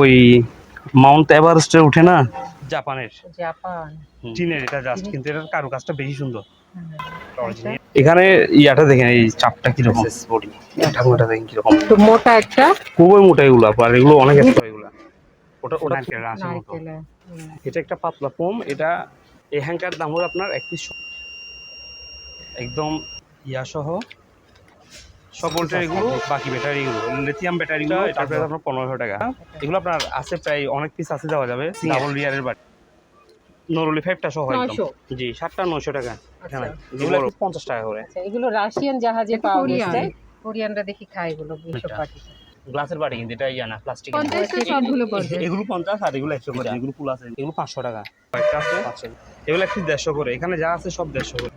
ওই মাউন্ট এভারেস্টে উঠে না? জাপানের। জাপান। চীনের এটা জাস্ট কিন্তু এটার কারুকাজটা বেশি সুন্দর। এখানে ইয়াটা দেখেন এই চাপটা কীরকম? বডি ঠাকুমাটা দেখেন কীরকম। তো মোটা একটা? খুবই মোটা এগুলো আর এগুলো অনেক এক্সট্রা এগুলো। ওটা ওটা আঁশের মতো। এটা একটা পাতলা ফোম এটা এই হ্যাঙ্কার দাম হলো আপনার একত্রিশ একদম ইয়া সহ সব ভোল্টের এগুলো বাকি ব্যাটারি এগুলো লিথিয়াম ব্যাটারিগুলো প্রায় আপনার পনেরোশো টাকা। এগুলো আপনার আছে প্রায় অনেক পিস আছে দেওয়া যাবে ডাবল রিয়ারের বাট নরলি ফাইভটা সহ একদম। জি সাতটা নয়শো টাকা। আচ্ছা। হ্যাঁ এগুলো পঞ্চাশ টাকা করে। আচ্ছা, এগুলো রাশিয়ান জাহাজে পাওয়া। গেছে কোরিয়ানরা দেখি খায় এগুলো এইসব। গ্লাসের বাটি কিন্তু এটা ইয়া না প্লাস্টিক এগুলো পঞ্চাশ আর এগুলো একশো করে এগুলো ফুল আছে এগুলো পাঁচশো টাকা। কয়েকটা আছে এগুলো একটু দেড়শো করে এখানে যা আছে সব দেড়শো করে।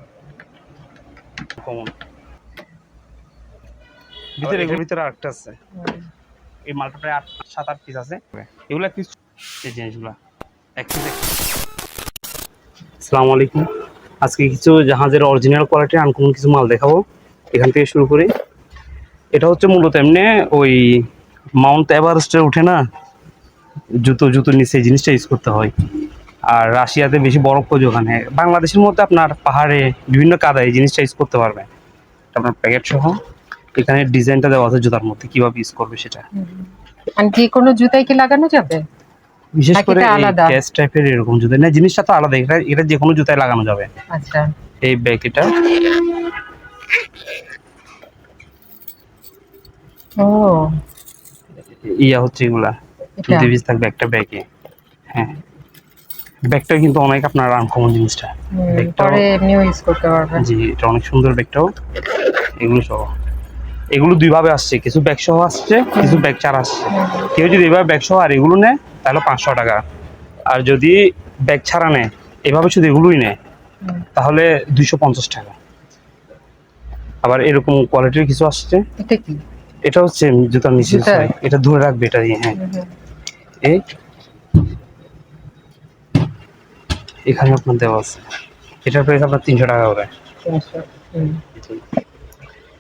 কমন। ভিতরে এগুলোর ভিতরে আরেকটা আছে। এই মালটা প্রায় আট সাত আট পিস আছে। এগুলো পিস এই জিনিসগুলো। এক পিস আসসালামু আলাইকুম আজকে কিছু জাহাজের অরিজিনাল কোয়ালিটির আনকমন কিছু মাল দেখাবো। এখান থেকে শুরু করি। এটা হচ্ছে মূলত এমনি ওই মাউন্ট এভারেস্টে উঠে না জুতো জুতো নিচে এই জিনিসটা ইউজ করতে হয়। আর রাশিয়াতে বেশি বরফ পড়ে ওখানে। বাংলাদেশের মধ্যে আপনার পাহাড়ে বিভিন্ন কাদায় এই জিনিসটা ইউজ করতে পারবে আপনার প্যাকেট সহ। এখানে ডিজাইনটা দেওয়া আছে জুতার মধ্যে কীভাবে ইউজ করবে সেটা। আর যে কোনো জুতাই কি লাগানো যাবে? বিশেষ করে? ক্যাশ টাইপের এরকম জুতা। না জিনিসটা তো আলাদা এটা এটা যে কোনো জুতায় লাগানো যাবে। আচ্ছা। এই ব্যাগ এটা। ও। ইয়া হচ্ছে এগুলা দুই পিস থাকবে একটা ব্যাগে হ্যাঁ। ব্যাগটা কিন্তু অনেক আপনার আনকমন জিনিসটা। পরে এমনিও ইউজ করতে পারবেন। জি এটা অনেক সুন্দর ব্যাগটাও এগুলো সহ। এগুলো দুইভাবে আসছে। কিছু ব্যাগ সহ আসছে কিছু ব্যাগ চার আসছে। কেউ যদি এভাবে ব্যাগ সহ আর এগুলো নেয় তাহলে পাঁচশো টাকা। আর যদি ব্যাগ ছাড়া নেয় এভাবে শুধু এগুলোই নেয় তাহলে দুইশো পঞ্চাশ টাকা। আবার এরকম কোয়ালিটির কিছু আসছে। এটা এটা হচ্ছে জুতার নিচে জুতা? এটা ধরে রাখবে এটা দিয়ে হ্যাঁ। এই এখানে আপনার দেওয়া আছে। এটার প্রাইস আপনার তিনশো টাকা করে।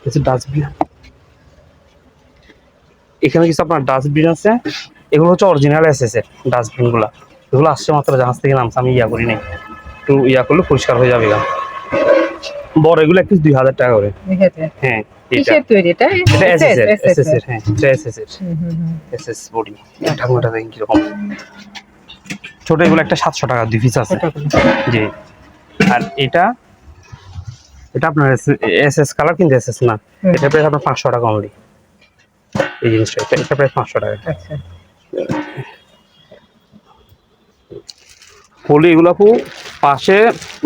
কিছু ডাস্টবিন এখানে কিছু আপনার ডাস্টবিন আছে। এগুলো হচ্ছে অরিজিনাল এসএস এর ডাস্টবিনগুলা। এগুলো আসছে মাত্র জাহাজ থেকে নামছে আমি ইয়া করি নাই। একটু ইয়া করলে পরিষ্কার হয়ে যাবে বড় এগুলো একটু দুই হাজার টাকা করে। হ্যাঁ ছোট এগুলো একটা সাতশো টাকা দুই পিস আছে। জি। আর এটা এটা আপনার এসএস কালার কিন্তু না। এটা প্রায় আপনার পাঁচশো টাকা অনলি এই জিনিসটা এটা এটা প্রায় পাঁচশো টাকা। আচ্ছা। পলি এগুলো আপু পাশে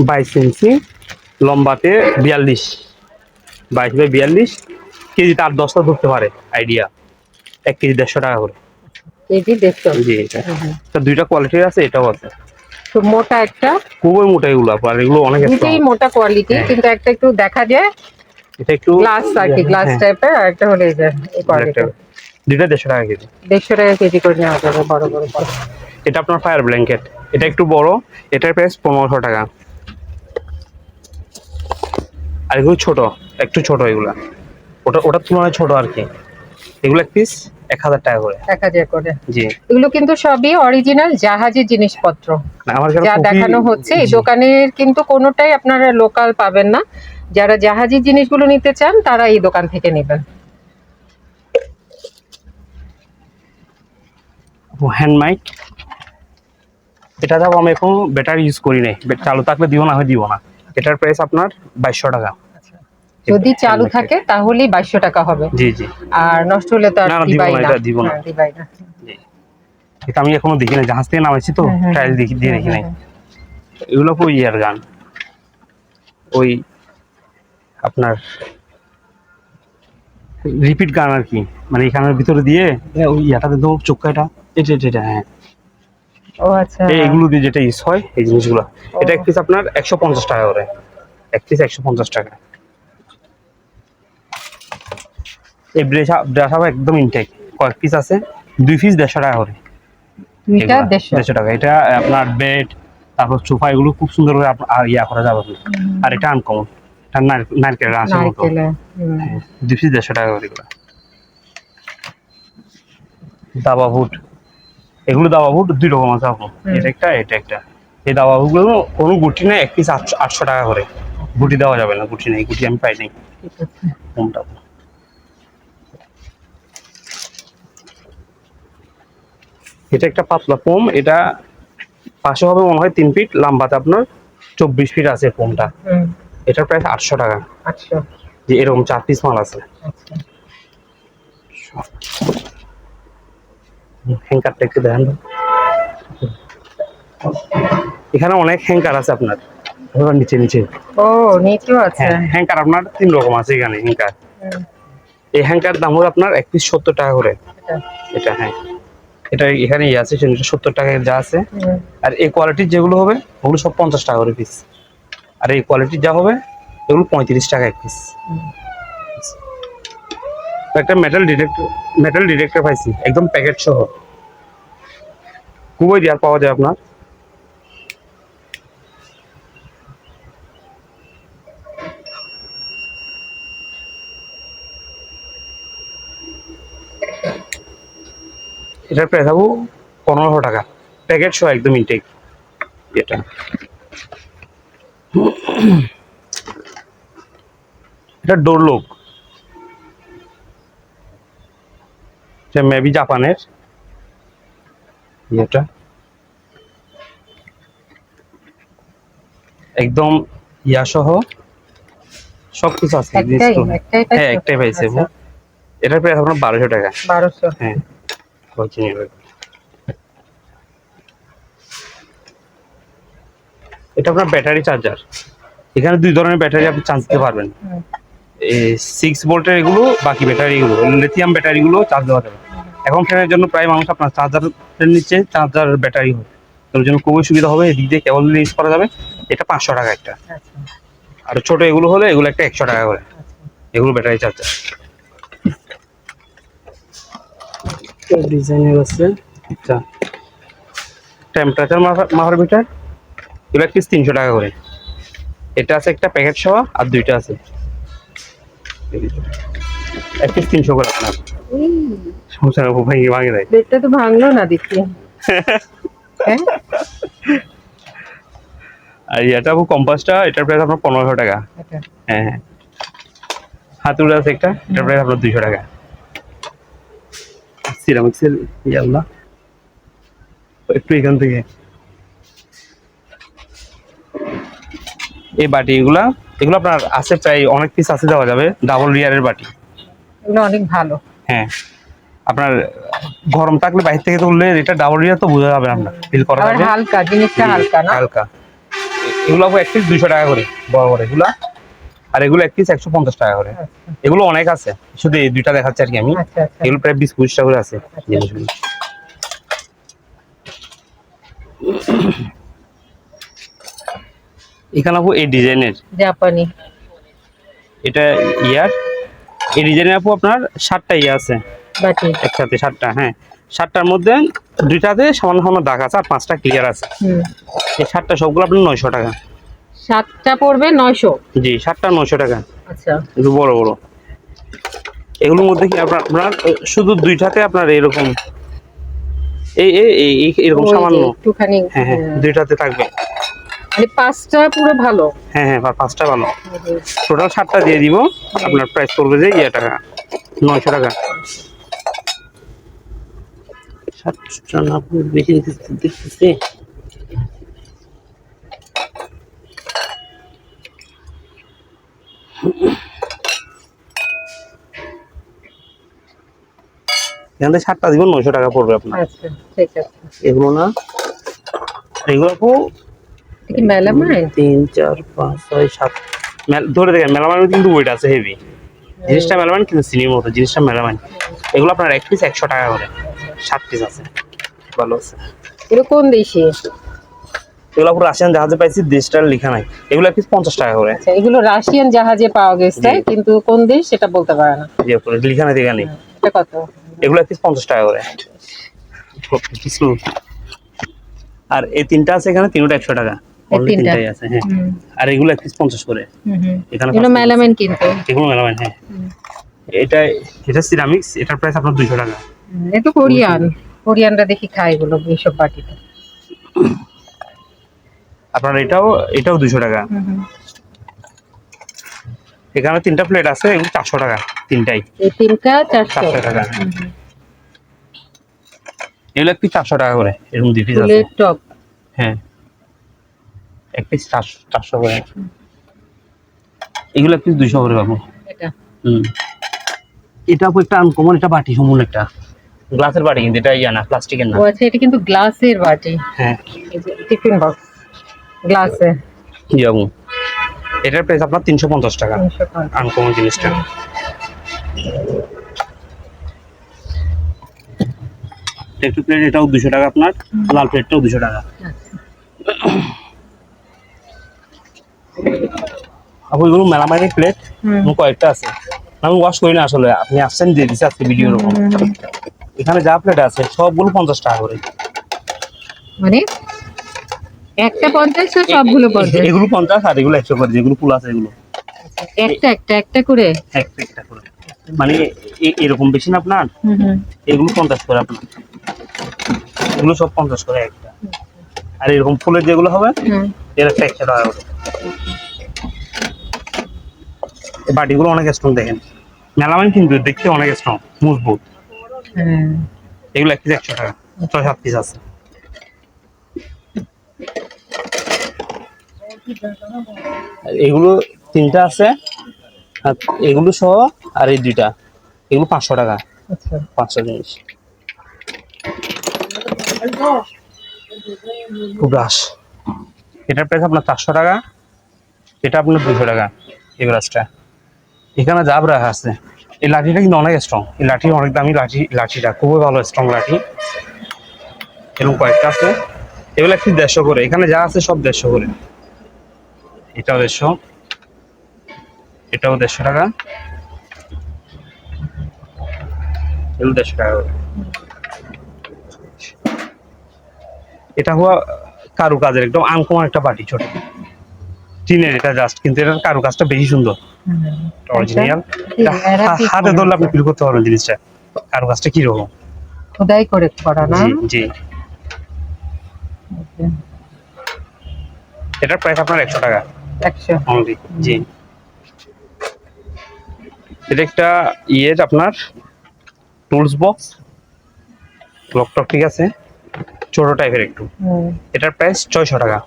বাইশ ইঞ্চি লম্বাতে বিয়াল্লিশ। বাইশ বাই বিয়াল্লিশ কেজি তার দশটা ধরতে পারে আইডিয়া এক কেজি দেড়শো টাকা করে। কেজি দেখছ জি এটা। দুইটা কোয়ালিটির আছে এটাও আছে। তো মোটা একটা। খুবই মোটা এগুলো আর এগুলো অনেক মোটা কোয়ালিটি হ্যাঁ। কিন্তু একটা একটু দেখা যায় এটা একটু গ্লাস আর কি গ্লাস হ্যাঁ, টাইপের আর একটা হলে এই যে এই কোয়ালিটি দুইটা দেড়শো টাকা কেজি। দেড়শো টাকা কেজি করে নেওয়া যাবে বড় বড়। এটা আপনার ফায়ার ব্ল্যাঙ্কেট এটা একটু বড় এটার প্রাইস পনেরোশো টাকা। আর এগুলো ছোট একটু ছোট এগুলা। ওটা ওটার তুলনায় ছোট আর কি। এগুলো এক পিস এক হাজার টাকা করে। এক হাজার করে। জি। এগুলো কিন্তু সবই অরিজিনাল জাহাজের জিনিসপত্র। যা দেখানো হচ্ছে এই দোকানের কিন্তু কোনোটাই আপনারা লোকাল পাবেন না। যারা জাহাজি জিনিসগুলো নিতে চান তারা এই দোকান থেকে নেবেন। হ্যান্ড মাইক এটা যাব আমি এখন ব্যাটারি ইউজ করি নাই। চালু থাকলে দিব না হয় দিব না। এটার প্রাইস আপনার বাইশশো টাকা। যদি চালু থাকে তাহলেই বাইশশো টাকা হবে। জি জি। আর নষ্ট হলে তো আর দিবাই না, দিব না। হ্যাঁ, দিবাই না। এটা আমি এখনও দেখি না জাহাজ থেকে নামাইছি তো হুম, হুম, ট্রায়াল দেখি দিয়ে দেখি নাই। এগুলো পুরো ইয়ার গান? ওই আপনার রিপিট গান আর কি। মানে এখানের ভিতরে দিয়ে ওই ইয়াটাতে তো চোখটা এটা। এটা এটা হ্যাঁ। ও আচ্ছা। এই এগুলো দিয়ে যেটা ইউজ হয় এই জিনিসগুলো। এটা এক পিস আপনার একশো পঞ্চাশ টাকা করে। এক পিস একশো পঞ্চাশ টাকা। এই ব্রাশ ব্রাশ একদম ইনটেক কয়েক পিস আছে দুই পিস দেড়শো টাকা করে। দুইটা দেড়শো? টাকা। এটা আপনার বেড তারপর সোফা এগুলো খুব সুন্দর করে ইয়া করা যাবে। আর এটা আনকমন এটা নার- নারকেলের আঁশের মতো। নারকেলে। দুই পিস দেড়শো টাকা করে এগুলো। দাবা বুট এগুলো দাবাবু দুই রকম আছে আপু। এটা একটা এটা একটা। এই দাবাবুগুলো কোনো গুটি না এক পিস আটশো আটশো টাকা করে। গুটি দেওয়া যাবে না গুটি নেই গুটি আমি পাই নাই। কোনটা এটা একটা পাতলা পোম এটা পাশে হবে মনে হয় তিন ফিট লম্বাতে আপনার চব্বিশ ফিট আছে পোমটা এটার প্রাইস আটশো টাকা। আচ্ছা যে এরকম চার পিস মাল আছে। আচ্ছা। হ্যাঙ্কারটা একটু দেখেন। এখানে অনেক হ্যাঙ্কার আছে আপনার। নিচে নিচে। ও নিচেও আছে। হ্যাঁ হ্যাঙ্কার আপনার তিন রকম আছে এখানে হ্যাঙ্কার। এই হ্যাঙ্কার দাম হবে আপনার এক পিস সত্তর টাকা করে। এটা। এটা হ্যাঁ। এটা এখানে ইয়ে আছে সেটা সত্তর টাকা যা আছে। আর এই কোয়ালিটির যেগুলো হবে ওগুলো সব পঞ্চাশ টাকা করে পিস আর এই কোয়ালিটির যা হবে, এগুলো পঁয়ত্রিশ টাকা এক পিস একটা মেটাল ডিটেক্টর মেটাল ডিটেক্টর পাইছি, একদম প্যাকেট সহ। খুবই দেওয়ার পাওয়া যায় আপনার। এটার প্রাইস হব পনেরোশো টাকা। প্যাকেট সহ একদম ইনটেক এটা। এটা ডোর লোক। এটা মেবি জাপানের। ইয়েটা। একদম ইয়া সহ সব কিছু আছে হ্যাঁ একটাই পাইছে আচ্ছা, এটার প্রাইস আপনার বারোশো টাকা। বারোশো। হ্যাঁ। এটা আপনার ব্যাটারি চার্জার এখানে দুই ধরনের ব্যাটারি আপনি চার্জ দিতে পারবেন। সিক্স ভোল্টের এগুলো বাকি ব্যাটারিগুলো লিথিয়াম ব্যাটারিগুলো চার্জ দেওয়া যাবে। এখন ফ্যানের জন্য প্রায় মানুষ আপনার চার্জারের নিচে চার্জার ব্যাটারি হয়। তোর জন্য খুবই সুবিধা হবে এদিক দিয়ে কেবল ইউজ করা যাবে। এটা পাঁচশো টাকা একটা। আর ছোট এগুলো হলে এগুলো একটা একশো টাকা করে। এগুলো ব্যাটারি চার্জার ডিজাইনের আছে। আচ্ছা। টেম্পারেচার মাপার মিটার এক পিস তিনশো টাকা করে। এটা আছে একটা প্যাকেট সহ আর দুইটা আছে। এক পিস তিনশো করে আপনার। সমস্যা নেই ভাঙি ভাঙে দেয়। বেডটা তো ভাঙলো না দেখি। হ্যাঁ? আর এটা কম্পাসটা এটার প্রাইস আপনার পনেরোশো টাকা। হ্যাঁ হ্যাঁ। হাতুড়ে আছে একটা এটার প্রাইস আপনার দুইশো টাকা। সিরামিক্সের ইয়াল্লা। একটু এখান থেকে। এই বাটি এগুলা এগুলো আপনার আছে প্রায় অনেক পিস আছে দেওয়া যাবে ডাবল রিয়ারের বাটি। এগুলো অনেক ভালো। হ্যাঁ। আপনার গরম থাকলে বাইরে থেকে তুললে এটা ডাবল রিয়ার তো বোঝা যাবে আপনার ফিল করা যাবে। হালকা জিনিসটা হালকা না? হালকা। এগুলো এক পিস দুইশো টাকা করে বড় বড় এগুলা। আর এগুলো এক পিস একশো পঞ্চাশ টাকা করে। আচ্ছা। এগুলো অনেক আছে শুধু এই দুইটা দেখাচ্ছি আর কি আমি। আচ্ছা আচ্ছা। এগুলো প্রায় বিশ পঁচিশ টাকা করে আছে। জিনিসগুলো। এখানে আপু এই ডিজাইনের? জাপানি। এটা ইয়ার। এই ডিজাইনের আপু আপনার সাতটা ইয়ে আছে। একসাথে সাতটা হ্যাঁ। সাতটার মধ্যে দুইটাতে সামান্য সামান্য দাগ আছে আর পাঁচটা ক্লিয়ার আছে। এই সাতটা সবগুলো আপনার নয়শো টাকা। সাতটা পড়বে নয়শো? জি সাতটা নয়শো টাকা। আচ্ছা। একটু বড় বড়। এগুলোর মধ্যে কি আপনার আপনার শুধু দুইটাতে আপনার এরকম? এই এই- এরকম সামান্য? হ্যাঁ হ্যাঁ হুম। দুইটাতে থাকবে। মানে পাঁচটা পুরো ভালো? হ্যাঁ হ্যাঁ পাঁচটা ভালো। টোটাল সাতটা দিয়ে দিব। আপনার প্রাইস পড়বে যে ইয়ে টাকা নয়শো টাকা। সাতটা না বেশি দেখতেছি- দেখতেছি। এখান থেকে সাতটা দিব নয়শো টাকা পড়বে আপনার। আচ্ছা ঠিক আছে। এগুলো না এগুলো কি মেলামাইন তিন চার পাঁচ ছয় সাত। ধরে দেখেন কিন্তু ওয়েট আছে হেভি জিনিসটা মেলামাইন কিন্তু মতো জিনিসটা মেলামাইন এগুলো আপনার এক পিস একশো টাকা করে। সাত পিস আছে। ভালো আছে। কোন দেশি? এগুলো পুরো রাশিয়ান জাহাজে পাইছি দেশটার লেখা নাই। এগুলো পিস পঞ্চাশ টাকা করে। আচ্ছা এগুলো রাশিয়ান জাহাজে পাওয়া গেছে কিন্তু কোন দেশ সেটা বলতে পারে না। করে লেখা নাই দেখা এটা কত? এগুলো এক পিস পঞ্চাশ টাকা করে। আর এই তিনটা আছে এখানে তিনটা একশো টাকা? তিনটাই আছে হ্যাঁ। আর এগুলো এক পিস পঞ্চাশ করে। এখানে এগুলো মেলামাইন কিন্তু। এগুলো মেলামাইন হ্যাঁ। এটা এটা সিরামিক্স এটার প্রাইস আপনার দুইশো টাকা। হুম, কোরিয়ান কোরিয়ানরা দেখি খায় এগুলো এইসব বাটিতে। আপনার এটাও এটাও দুশো টাকা। এখানে তিনটা প্লেট আছে এগুলো চারশো টাকা তিনটাই। তিনটা চারশো। চারশো টাকা এগুলো একটু চারশো টাকা করে এরকম দুই পিস আছে। হ্যাঁ। এক পিস চারশো চারশো করে। এগুলো এক পিস দুইশো করে পাবো। এটা? হুম। এটা একটা আনকমন এটা বাটি সম্পূর্ণ একটা। গ্লাসের বাটি কিন্তু এটা ইয়া না প্লাস্টিকের না। ও আচ্ছা এটা কিন্তু গ্লাসের বাটি। হ্যাঁ। টিফিন বক্স গ্লাসে। কি যাব এটার প্রাইস আপনার তিনশো পঞ্চাশ টাকা। আনকমন জিনিসটা। একটু প্লেট এটাও দুশো টাকা আপনার লাল প্লেটটাও দুশো টাকা। আপু এগুলো মেলামারি প্লেট কয়েকটা আছে। আমি ওয়াশ করি না আসলে আপনি আসছেন দিয়ে দিচ্ছি আজকে ভিডিও এখানে যা প্লেট আছে সবগুলো পঞ্চাশ টাকা করে। মানে? একটা পঞ্চাশ তো সবগুলো পঞ্চাশ? এগুলো পঞ্চাশ আর এগুলো একশো করে যেগুলো ফুল আছে এগুলো। একটা একটা একটা করে? একটা একটা করে। মানে এরকম বেশি না আপনার? এগুলো পঞ্চাশ করে আপনার। এগুলো সব পঞ্চাশ করে একটা। আর এরকম ফুলের যেগুলো হবে এর একটা একশো টাকা করে এই বাটিগুলো অনেক স্ট্রং দেখেন। মেলামাইন কিন্তু দেখতে অনেক স্ট্রং মজবুত। হ্যাঁ। এগুলো এক পিস একশো টাকা ছয় সাত পিস আছে। এগুলো তিনটা আছে আর এগুলো সহ আর এই দুইটা। এগুলো পাঁচশো টাকা। আচ্ছা। পাঁচশো জিনিস। ব্রাশ এটার প্রাইস আপনার চারশো টাকা, এটা আপনার দুশো টাকা, এই ব্রাশটা এখানে যা ব্রাশ আছে, এই লাঠিটা কিন্তু অনেক স্ট্রং এই লাঠি অনেক দামি লাঠি, লাঠিটা খুবই ভালো স্ট্রং লাঠি। এরকম কয়েকটা আছে। এগুলো একটু দেড়শো করে। এখানে যা আছে সব দেড়শো করে। এটাও দেড়শো। এটাও দেড়শো টাকা। এগুলো দেড়শো টাকা করে। এটা হওয়া কারু কাজের একদম আনকমন একটা বাটি ছোট। টিনের এটা জাস্ট কিন্তু এটার কারু কাজটা বেশি সুন্দর। অরিজিনাল হাতে ধরলে আপনি ফিল করতে পারবেন জিনিসটা। কারু কাজটা কীরকম? খোদাই করে করা না? জি জি। এটার প্রাইস আপনার একশো টাকা। একশো। অনলি জি। এটা একটা ইয়ের আপনার টুলস বক্স লকটক ঠিক আছে। ছোট টাইপের একটু। এটার প্রাইস ছয়শো টাকা।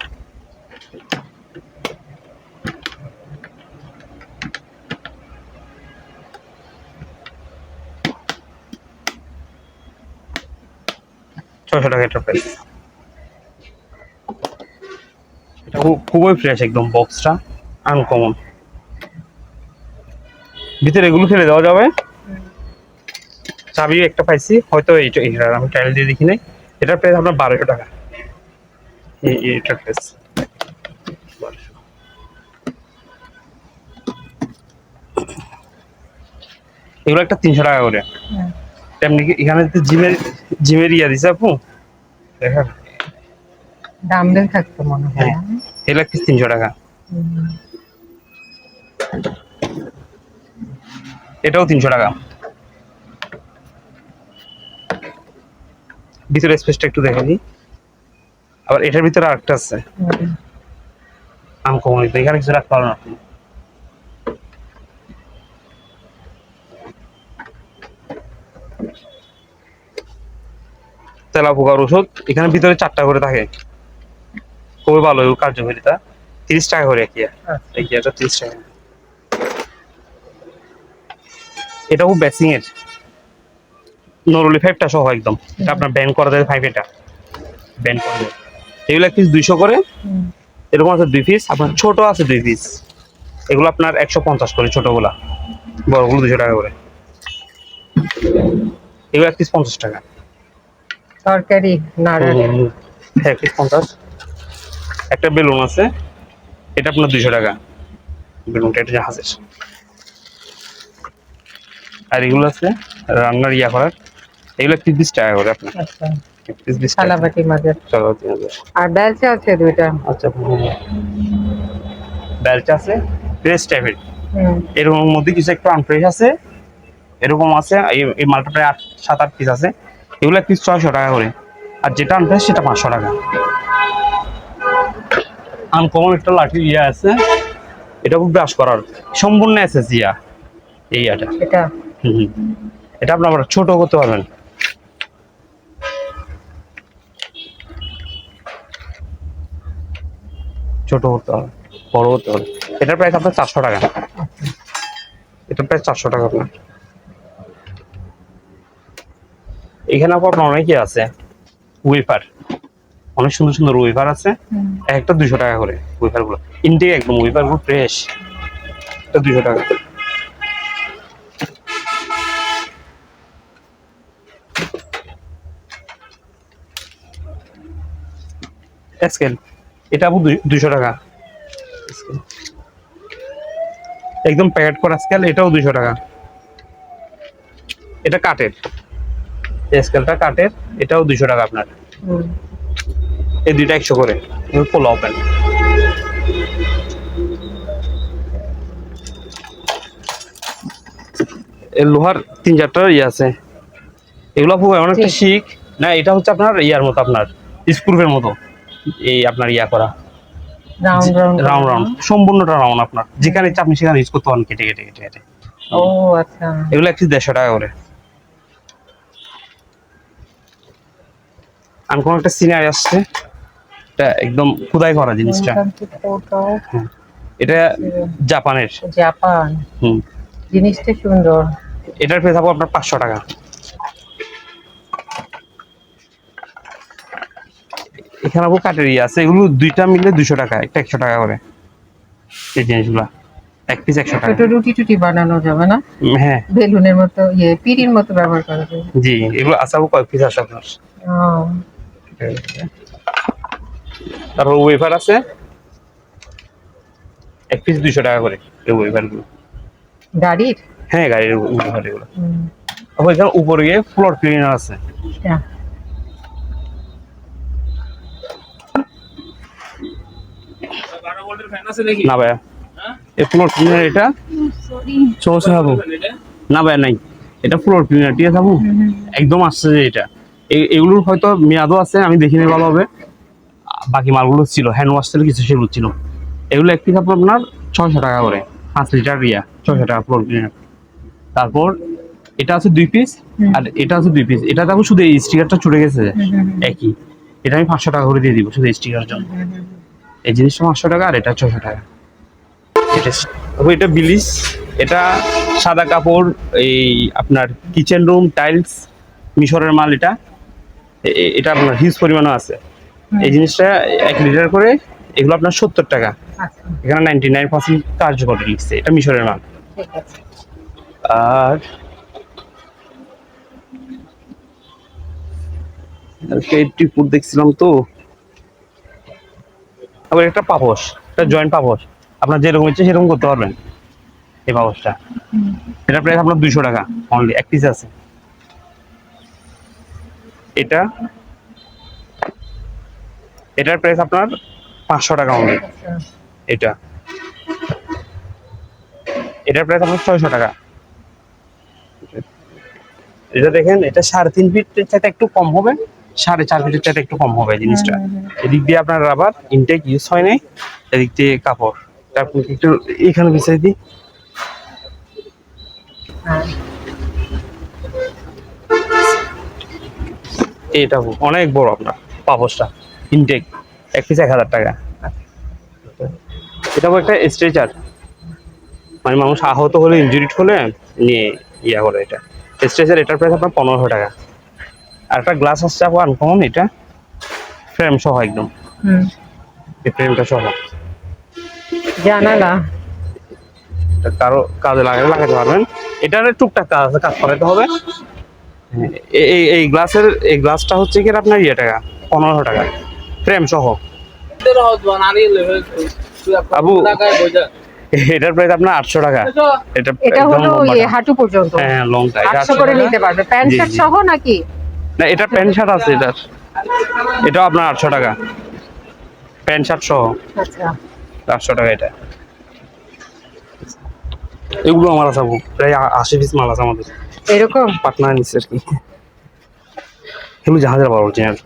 ছয়শো টাকা এটার প্রাইস এটা খুবই ফ্রেশ একদম বক্সটা আনকমন ভিতরে এগুলো ফেলে দেওয়া যাবে। চাবি একটা পাইছি হয়তো এইটা আমি টাইল দিয়ে দেখি নাই। এটার প্রাইস আপনার বারোশো টাকা। এটার প্রাইস এগুলো একটা তিনশো টাকা করে। তেমনি কি এখানে তো জিমের জিমের ইয়া দিছে আপু। দেখেন। ডাম্বেল থাকতো মনে হয়। হ্যাঁ। এগুলো একটা তিনশো টাকা। এটাও তিনশো টাকা। ভিতরে স্পেসটা একটু দেখে নিই। আবার এটার ভিতরে আরেকটা আছে। হুম। আনকমন এখানে কিছু রাখতে পারেন আপনি। তেলা পোকার ওষুধ এখানে ভিতরে চারটা করে থাকে। খুবই ভালো কার্যকারিতা। তিরিশ টাকা করে কি আচ্ছা। এটা তিরিশ টাকা। এটা খুব বেসিং এর নরলি ফাইভটা সহ একদম। এটা আপনার ব্যান করা যায় ফাইভ এটা। ব্যান করা যায়। এগুলো এক পিস দুইশো করে। এরকম আছে দুই পিস আপনার ছোট আছে দুই পিস এগুলো আপনার একশো পঞ্চাশ করে ছোটগুলা। বড়গুলো দুশো টাকা করে। এগুলো এক পিস পঞ্চাশ টাকা। তরকারি এক পিস পঞ্চাশ। একটা বেলুন আছে। এটা আপনার দুশো টাকা। বেলুনটা এটা জাহাজের। আর এগুলো আছে রান্নার ইয়া করার। এগুলো পিস বিশ টাকা করে আপনার। আচ্ছা। পিস বিশ টাকা চলো তিন হাজার আর বেলচা আছে দুইটা। আচ্ছা বেলচা আছে ফ্রেশ টাইপের। এরকম মধ্যে কিছু একটু আনফ্রেশ আছে। এরকম আছে এই মালটা প্রায় আট সাত আট পিস আছে। এগুলো পিস ছয়শো টাকা করে। আর যেটা আনবে সেটা পাঁচশো টাকা। আনকমন একটা লাঠি ইয়া আছে। এটা খুব ব্রাশ করার। সম্পূর্ণ এসএস ইয়া। এই ইয়াটা। এটা। হুম হুম। এটা আপনার ছোট করতে পারবেন। ছোট করতে হবে বড় করতে হবে। এটার প্রাইস আপনার চারশো টাকা। এটার প্রাইস চারশো টাকা আপনার। এখানে আপনার অনেকই আছে। ওয়েফার অনেক সুন্দর সুন্দর উইফার আছে। এক একটা দুশো টাকা করে উইফারগুলো। ইনটেক একদম উইফারগুলো ফ্রেশ এটা দুশো টাকা। স্কেল এটা আপু দুইশো টাকা। একদম প্যাকেট করা স্কেল এটাও দুইশো টাকা। এটা কাঠের। স্কেলটা কাঠের এটাও দুইশো টাকা আপনার। এই দুইটা একশো করে। পোলা ওপেন এর লোহার তিন চারটা ইয়ে আছে। এগুলো অনেকটা শিখ না এটা হচ্ছে আপনার ইয়ার মতো আপনার স্ক্রুপের মতো। এই আপনার ইয়া করা। রাউন্ড রাউন্ড সম্পূর্ণটা রাউন্ড আপনার। যেখানে ইচ্ছা আপনি সেখানে ইউজ করতে পারেন কেটে কেটে কেটে কেটে। ও আচ্ছা। এগুলো একটি দেড়শো টাকা করে। আমি কোনো একটা সিনারি আসছে এটা একদম খুদাই করা জিনিসটা। এটা জাপানের জাপান হুম। জিনিসটা সুন্দর। এটার প্রাইস হবে আপনার পাঁচশো টাকা। আপু কাঠের ইয়ে আছে এগুলো দুইটা মিলে দুশো টাকা একটা একশো টাকা করে। এই জিনিসগুলা এক পিস একশো টাকা। ছোট রুটি টুটি বানানো যাবে না? হ্যাঁ। বেলুনের মতো ইয়ে পিড়ির মতো ব্যবহার করা যাবে? জি এগুলো কয়েক পিস আছে আপনার। তারপর ওয়েফার আছে। এক পিস দুইশো টাকা করে এই ওয়েফারগুলো গাড়ির? হ্যাঁ গাড়ির ওয়েফার এগুলো। এখানে উপরে গিয়ে ফ্লোর ক্লিনার আছে। এটা। না ভাইয়া। এই ফ্লোর ক্লিনার এটা? সমস্যা হব। না ভাইয়া নাই। এটা ফ্লোর ক্লিনার ঠিক আছে একদম আসছে যে এটা। এগুলোর হয়তো মেয়াদও আছে আমি দেখিনি ভালোভাবে। বাকি মালগুলো ছিল হ্যান্ড ওয়াশ ছিল কিছু সেগুলো ছিল। এগুলো এক পিস আপনার ছয়শো টাকা করে পাঁচ লিটার ইয়া ছয়শো টাকা ফ্লোর ক্লিনার তারপর এটা আছে দুই পিস আর এটা আছে দুই পিস এটা দেখো শুধু এই স্টিকারটা ছুটে গেছে। একই। এটা আমি পাঁচশো টাকা করে দিয়ে দিব শুধু স্টিকার জন্য। এই জিনিসটা পাঁচশো টাকা আর এটা ছশো টাকা। এটা তবে এটা সাদা কাপড় এই আপনার কিচেন রুম টাইলস মিশরের মাল এটা। এটা আপনার হিউজ পরিমাণও আছে। এই জিনিসটা এক লিটার করে এগুলো আপনার সত্তর টাকা। আচ্ছা। এখানে নাইনটি নাইন পার্সেন্ট কার্যকর লিখছে এটা মিশরের মাল। আর ফুড দেখছিলাম তো। আবার একটা পাপোশ, একটা জয়েন্ট পাপোশ। আপনার যেরকম ইচ্ছে সেরকম করতে পারবেন এই পাপোশটা। এটা প্রাইস আপনার দুইশো টাকা অনলি এক পিস আছে। এটা, এটার প্রাইস আপনার পাঁচশো টাকা অনলি এটা। এটার প্রাইস আপনার ছয়শো টাকা। এটা দেখেন, এটা সাড়ে তিন ফিট চাইতে একটু কম হবে। সাড়ে চার ফিটের চাইতে একটু কম হবে জিনিসটা। এদিক দিয়ে আপনার রাবার ইনটেক ইউজ হয় নাই এদিক দিয়ে কাপড়। তারপর একটু এখানে বিছাই দিই। এটা অনেক বড় আপনার পাপোসটা ইনটেক এক পিস এক হাজার টাকা। এটা একটা স্ট্রেচার মানে মানুষ আহত হলে ইনজুরিড হলে নিয়ে ইয়া করে এটা। স্ট্রেচার এটার প্রাইস আপনার পনেরোশো টাকা। আর একটা গ্লাস আসছে আপনার আনকমন এটা ফ্রেম সহ একদম। হুম, এই ফ্রেমটা সহ। জানালা। এটা কারও কাজে লাগালে লাগাতে পারবেন। এটার টুকটাক কাজ আছে কাজ করাতে হবে। এই এই গ্লাসের এই গ্লাসটা হচ্ছে কি আপনার ইয়ে টাকা পনেরোশো টাকা ফ্রেম সহ। আবু এটার প্রাইস আপনার আটশো টাকা। এটা এটা হলো। ইয়ে হাঁটু পর্যন্ত। হ্যাঁ লংটা এটা আটশো 800 করে নিতে পারবে। প্যান্ট শার্ট সহ নাকি? না এটা প্যান্ট শার্ট আছে এটার। এটাও আপনার আটশো টাকা। প্যান্ট শার্ট সহ। আচ্ছা। আটশো টাকা এটা। এগুলো আমার আছে প্রায় আশি পিস মাল আছে আমাদের। এরকম? পাটনা নিচ্ছে আর কি। এগুলো জাহাজের আবার অরিজিনাল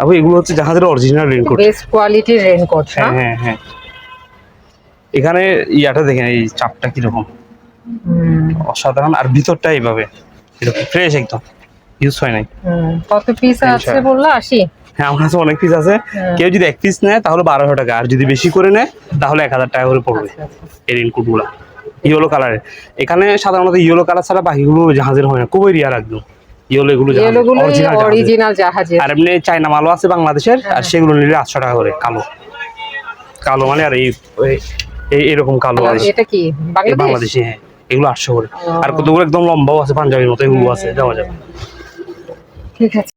আবু এগুলো হচ্ছে জাহাজের অরিজিনাল রেনকোট বেস্ট কোয়ালিটির রেনকোট হ্যাঁ হ্যাঁ হ্যাঁ। এখানে ইয়াটা দেখেন এই চাপটা কীরকম। অসাধারণ। আর ভিতরটা এইভাবে। এরকম ফ্রেশ একদম। ইউজ হয় নাই। কত পিস আছে। বলল? আশি? হ্যাঁ আমার কাছে অনেক পিস আছে। হ্যাঁ। কেউ যদি এক পিস নেয় তাহলে বারোশো টাকা। আর যদি বেশি করে নেয় তাহলে এক হাজার টাকা করে পড়বে আচ্ছা, আচ্ছা। এই রেনকোটগুলা। ইয়েলো কালারের এখানে সাধারণত ইয়েলো কালার ছাড়া বাকিগুলো জাহাজের হয় না। খুবই রিয়ার একদম। ইয়েলো এগুলো। অরিজিনাল জাহাজের। আর এমনি চায়না মালও আছে বাংলাদেশের আর সেগুলো নিলে আটশো টাকা করে কালো। কালো মানে আর এই এই- এরকম কালো এটা কি বাংলাদেশ? বাংলাদেশি হ্যাঁ। এগুলো আটশো করে। আর কতগুলো একদম লম্বাও আছে পাঞ্জাবির মতো এগুলো আছে দেওয়া যাবে। ঠিক আছে